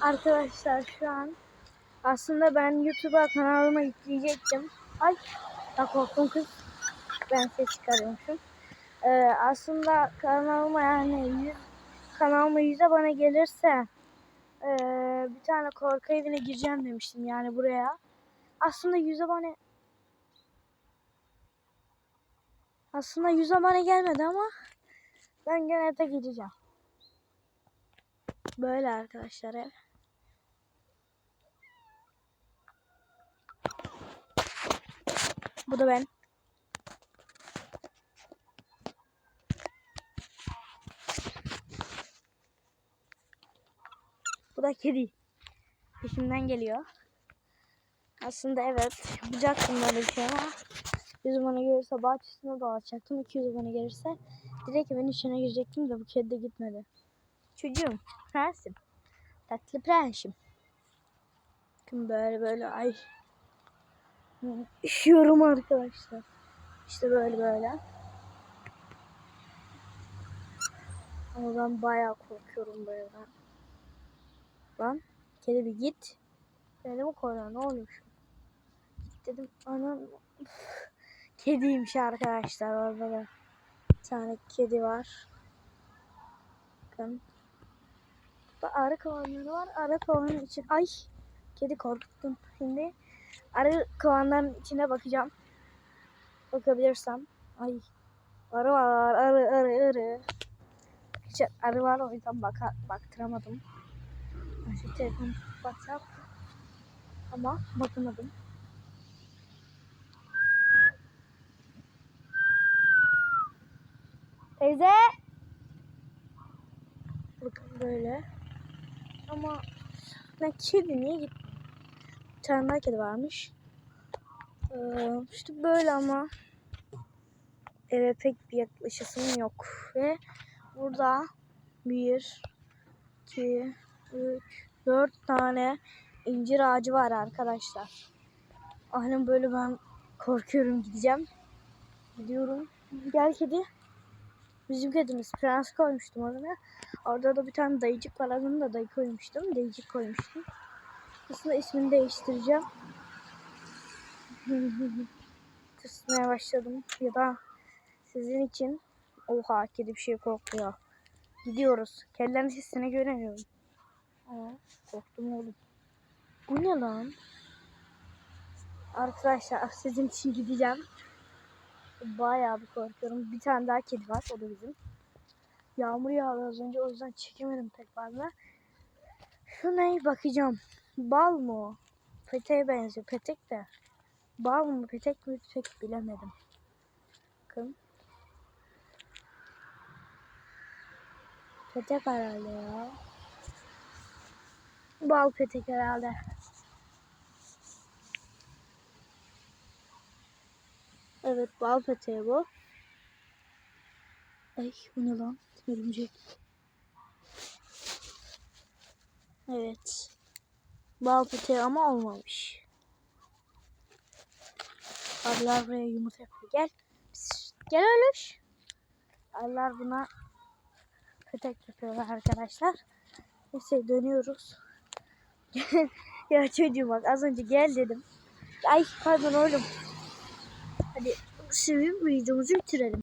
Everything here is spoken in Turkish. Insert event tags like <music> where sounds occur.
Arkadaşlar şu an aslında ben YouTube'a kanalıma yükleyecektim. Ay bak korktum kız. Ben ses çıkarıyormuşum. Ee, aslında kanalıma yani 100, kanalıma 100 abone gelirse ee, bir tane korku evine gireceğim demiştim yani buraya. Aslında 100 abone aslında 100 abone gelmedi ama ben gene de gideceğim. Böyle arkadaşlar ev. Bu da ben. Bu da kedi. Peşimden geliyor. Aslında evet. Yapacaktım böyle bir şey ama 100 abone gelirse bahçesine dağıtacaktım. 200 abone gelirse direkt evin içine girecektim de bu kedi de gitmedi. Çocuğum, prensim. Tatlı prensim. Bakın böyle böyle ay. Üşüyorum arkadaşlar. İşte böyle böyle. Ama ben bayağı korkuyorum böyle. Lan kedi bir git. Beni mi koruyor? Ne oluyor? Git dedim. Anam. <laughs> Kediymiş arkadaşlar. Orada da bir tane kedi var. Bakın. Burada arı kovanları var. Arı kovanın için. Ay. Kedi korkuttum. Şimdi arı kovanların içine bakacağım. Bakabilirsem. Ay. Arı var. Arı arı arı. Hiç arı var o yüzden baka, baktıramadım. Şu telefon baksam. Ama bakamadım. Teyze. Bakın böyle. Ama ne kedi niye gitti? Tane kedi varmış. Ee, işte böyle ama eve pek bir yaklaşısım yok. Ve burada bir, iki, üç, dört tane incir ağacı var arkadaşlar. Aynen böyle ben korkuyorum gideceğim. Gidiyorum. Gel kedi. Bizim kedimiz prens koymuştum oraya. Orada da bir tane dayıcık var. Adını da dayı koymuştum. Dayıcık koymuştum. Aslında ismini değiştireceğim. <laughs> Tırsmaya başladım. Ya da sizin için oha kedi bir şey korkuyor. Gidiyoruz. Kellerin sesini göremiyorum. Aa, korktum oğlum. Bu ne lan? Arkadaşlar sizin için gideceğim. Bayağı bir korkuyorum. Bir tane daha kedi var. O da bizim. Yağmur yağdı az önce. O yüzden çekemedim pek fazla. Şuna bakacağım. Bal mı o? Peteğe benziyor. Petek de. Bal mı petek mi pek bilemedim. Bakın. Petek herhalde ya. Bal petek herhalde. Evet bal peteği bu. Ay bu ne lan? Örümcek. Evet. Bal peteği ama olmamış. Arılar buraya yumurta yapıyor. Gel. Gel ölüş. Arılar buna petek yapıyorlar arkadaşlar. Neyse dönüyoruz. <laughs> ya çocuğum bak az önce gel dedim. Ay pardon oğlum. Hadi şimdi videomuzu bitirelim.